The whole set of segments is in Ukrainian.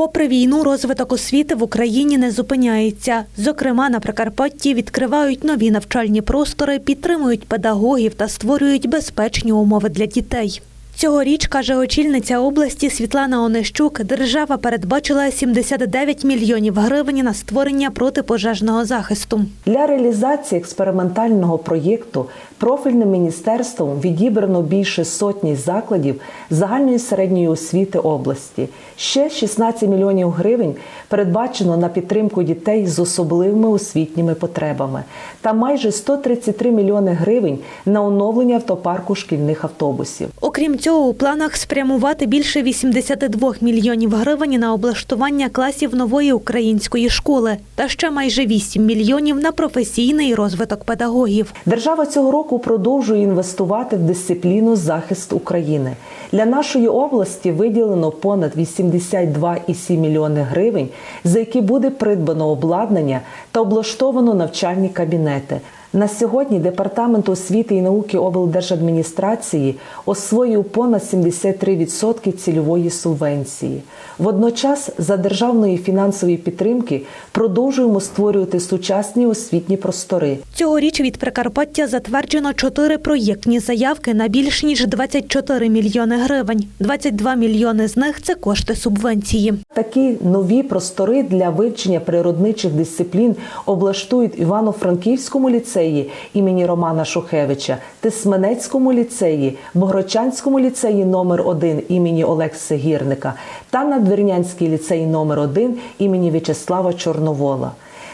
Попри війну, розвиток освіти в Україні не зупиняється. Зокрема, на Прикарпатті відкривають нові навчальні простори, підтримують педагогів та створюють безпечні умови для дітей. Цьогоріч, каже очільниця області Світлана Онищук, держава передбачила 79 мільйонів гривень на створення протипожежного захисту. Для реалізації експериментального проєкту профільним міністерством відібрано більше сотні закладів загальної середньої освіти області. Ще 16 мільйонів гривень передбачено на підтримку дітей з особливими освітніми потребами та майже 133 мільйони гривень на оновлення автопарку шкільних автобусів. Окрім цього, у планах спрямувати більше 82 мільйонів гривень на облаштування класів нової української школи та ще майже 8 мільйонів на професійний розвиток педагогів. Держава цього року продовжує інвестувати в дисципліну захист України. Для нашої області виділено понад 82,7 мільйони гривень, за які буде придбано обладнання та облаштовано навчальні кабінети. На сьогодні департамент освіти і науки облдержадміністрації освоїв понад 73% цільової субвенції. Водночас, за державної фінансової підтримки, продовжуємо створювати сучасні освітні простори. Цьогоріч від Прикарпаття затверджено чотири проєктні заявки на більш ніж 24 мільйони гривень. 22 мільйони з них це кошти субвенції. Такі нові простори для вивчення природничих дисциплін облаштують Івано-Франківському ліцеї імені Романа Шухевича, Тисменецькому ліцеї, Богородчанському ліцеї номер 1 імені Олекси Гірника та Надвірнянський ліцей номер 1 імені В'ячеслава Чорновола.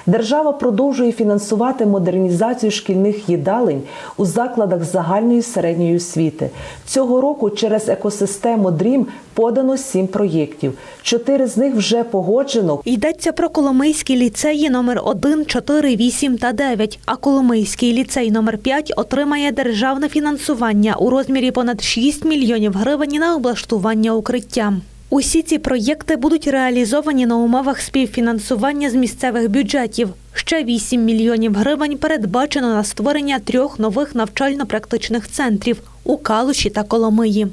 Держава продовжує фінансувати модернізацію шкільних їдалень у закладах загальної середньої освіти. Цього року через екосистему ДРІМ подано сім проєктів. Чотири з них вже погоджено. Йдеться про Коломийський ліцеї номер 1, 4, 8 та 9, а Коломийський ліцей номер 5 отримає державне фінансування у розмірі понад 6 мільйонів гривень на облаштування укриття. Усі ці проєкти будуть реалізовані на умовах співфінансування з місцевих бюджетів. Ще 8 мільйонів гривень передбачено на створення трьох нових навчально-практичних центрів у Калуші та Коломиї.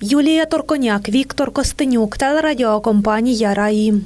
Юлія Торконяк, Віктор Костенюк, телерадіокомпанія Раї.